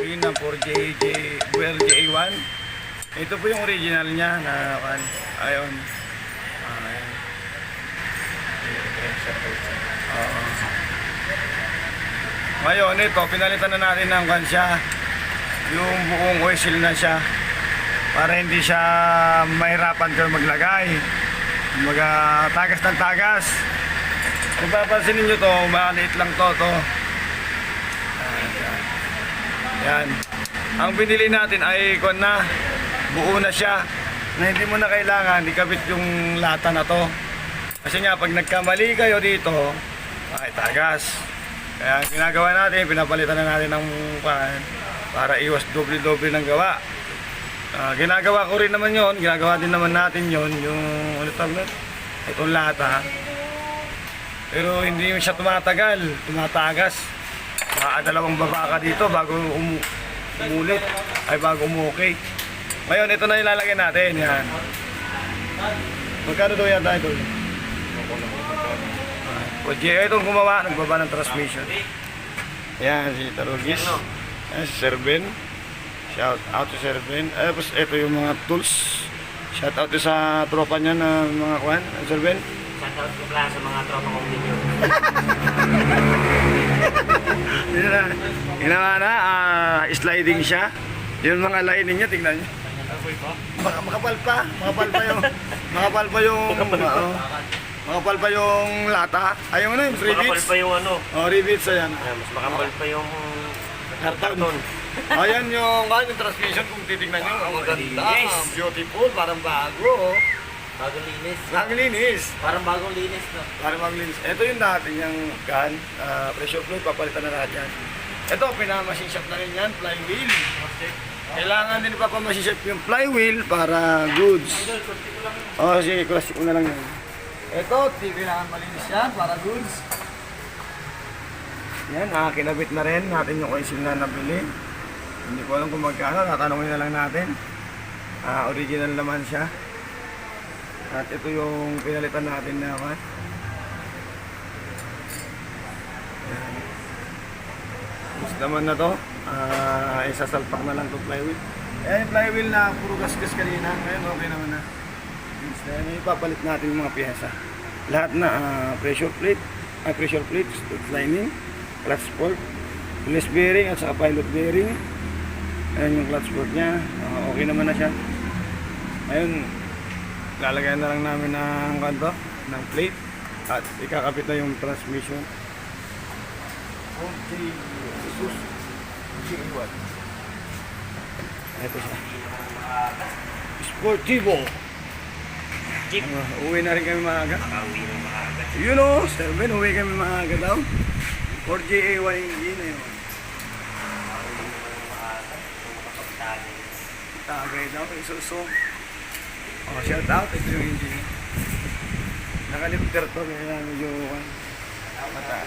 Yun ang 4JJ, WRJ1. Ito po yung original niya na kan. Ayun. Ah, Ayun. Oo. Ngayon, ito, pinalitan na natin ng kan siya. Yung buong seal na siya. Para hindi siya mahirapan kayo maglagay. Mga tagas ng tagas. Kung papansin ninyo to, maliit lang to, to. Yan. Ang binili natin ay kon na buo na siya na hindi mo na kailangan ikabit yung lata na to. Kasi nga pag nagkamali kayo dito, ay tagas. Kaya ang ginagawa natin, pinapalitan na natin ng pan para iwas doble-doble ng gawa. Ah, ginagawa ko rin naman yon, ginagawa din naman natin yon yung ano tawag? Itong lata. Pero hindi siya tumatagal, tumatagas. Mga dalawang baba ka dito bago umu umulit, ay bago umukay. Ngayon, ito na ilalagay natin, yan. Magkano daw yata ito? O Jay, itong gumawa, nagbaba ng transmission. Yan, si Tarugis. Yan, si Serben. Shout out to Serben. Eh, tapos ito yung mga tools. Shout out to sa tropa niya na mga kwan, Serben. Shoutout ko pala sa mga tropa kong video. Yun na. Ginawa na, ah, sliding siya. Yung mga lining niya, tingnan niyo. Baka makapal pa, makapal pa yung, makapal pa yung, oo. makapal pa yung lata. Ay, yung ano yung Mas makapal rivets. pa yung ano. Oh, rivets, ayan. ah, Mas makapal pa yung Karton. Ayan yung, ano, yung transmission kung titignan nyo. Ang ganda, ang beautiful, parang bago. Bagong linis. Ang linis. Parang bagong linis no. Parang maglinis. Ito yung natin yung can, ah, pressure fluid, papalitan na natin yan. Ito, pinamasin-shop na rin yan, flywheel. Kailangan din ipapamasin-shop yung flywheel para goods. Oh, sige, classic ko na lang yan. Ito, kailangan malinis yan para goods. Yan, ah, kinabit na rin natin yung oil na nabili. Hindi ko alam kung magkano, tatanungin na lang natin. Ah, original naman siya. At ito yung pinalitan natin naman. Yan. Gusto naman na to. Ah, isasalpak na lang to flywheel. Eh, flywheel na puro gasgas kanina. Ngayon okay naman na. Then, ipapalit natin yung mga piyesa. Lahat na ah, pressure plate, ah, pressure plate, stud lining, clutch port, release bearing at saka pilot bearing. Ayan yung clutch port niya. Ah, okay naman na siya. Ngayon, lalagyan na lang namin ng kanto, ng plate at ikakapit na yung transmission. Okay, Jesus. Ito siya. Sportivo. Jeep. Uh, uwi na rin kami maaga. Nakauwi ng maaga. Yun o, Sterben, uwi kami maaga daw. 4GA1 engine na yun. Makapagtali. Tagay daw, isuso. Oh, shout out, ito yung engine. Nakalipter to, kaya medyo, uh, mata.